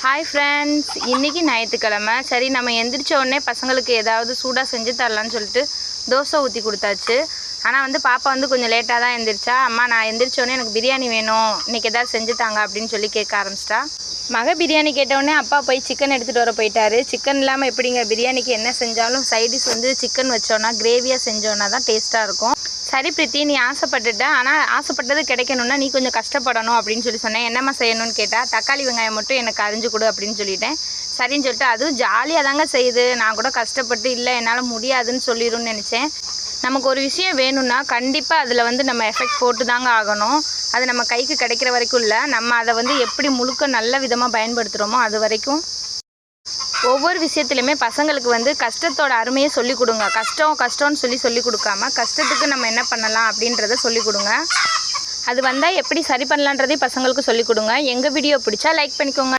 Hi friends இன்றைக்கி ஞாயிற்றுக்கிழமை. சரி நம்ம எந்திரிச்ச உடனே பசங்களுக்கு ஏதாவது சூடாக செஞ்சு தரலான்னு சொல்லிட்டு தோசை ஊற்றி கொடுத்தாச்சு. ஆனால் வந்து பாப்பா வந்து கொஞ்சம் லேட்டாக தான் எந்திரிச்சா. அம்மா நான் எந்திரிச்சோடனே எனக்கு பிரியாணி வேணும். இன்றைக்கி ஏதாவது செஞ்சு தாங்க அப்படின்னு சொல்லி கேட்க ஆரம்பிச்சிட்டா. மக பிரியாணி கேட்டவுடனே அப்பா போய் சிக்கன் எடுத்துகிட்டு வர போயிட்டாரு. சிக்கன் இல்லாமல் எப்படிங்க? பிரியாணிக்கு என்ன செஞ்சாலும் சைடிஷ் வந்து சிக்கன் வச்சோன்னா கிரேவியாக செஞ்சோன்னா தான் டேஸ்ட்டாக இருக்கும். சரி பிரீத்தி நீ ஆசைப்பட்டுட்ட. ஆனால் ஆசைப்பட்டது கிடைக்கணும்னா நீ கொஞ்சம் கஷ்டப்படணும் அப்படின்னு சொல்லி சொன்னேன். என்னம்மா செய்யணும்னு கேட்டால் தக்காளி வெங்காயம் மட்டும் எனக்கு அரிஞ்சு கொடு அப்படின்னு சொல்லிட்டேன். சரின்னு சொல்லிட்டு அதுவும் ஜாலியாக தாங்க செய்யுது. நான் கூட கஷ்டப்பட்டு இல்லை என்னால் முடியாதுன்னு சொல்லிடும்னு நினச்சேன். நமக்கு ஒரு விஷயம் வேணும்னா கண்டிப்பாக அதில் வந்து நம்ம எஃபெக்ட் போட்டு தாங்க ஆகணும். அது நம்ம கைக்கு கிடைக்கிற வரைக்கும் இல்லை. நம்ம அதை வந்து எப்படி முழுக்க நல்ல விதமாக பயன்படுத்துகிறோமோ அது வரைக்கும் ஒவ்வொரு விஷயத்துலையுமே பசங்களுக்கு வந்து கஷ்டத்தோட அருமையை சொல்லிக் கொடுங்க. கஷ்டம் கஷ்டம்னு சொல்லி சொல்லிக் கொடுக்காம கஷ்டத்துக்கு நம்ம என்ன பண்ணலாம் அப்படின்றத சொல்லிக் கொடுங்க. அது வந்தால் எப்படி சரி பண்ணலான்றதையும் பசங்களுக்கு சொல்லிக் கொடுங்க. எங்கள் வீடியோ பிடிச்சா லைக் பண்ணிக்கோங்க.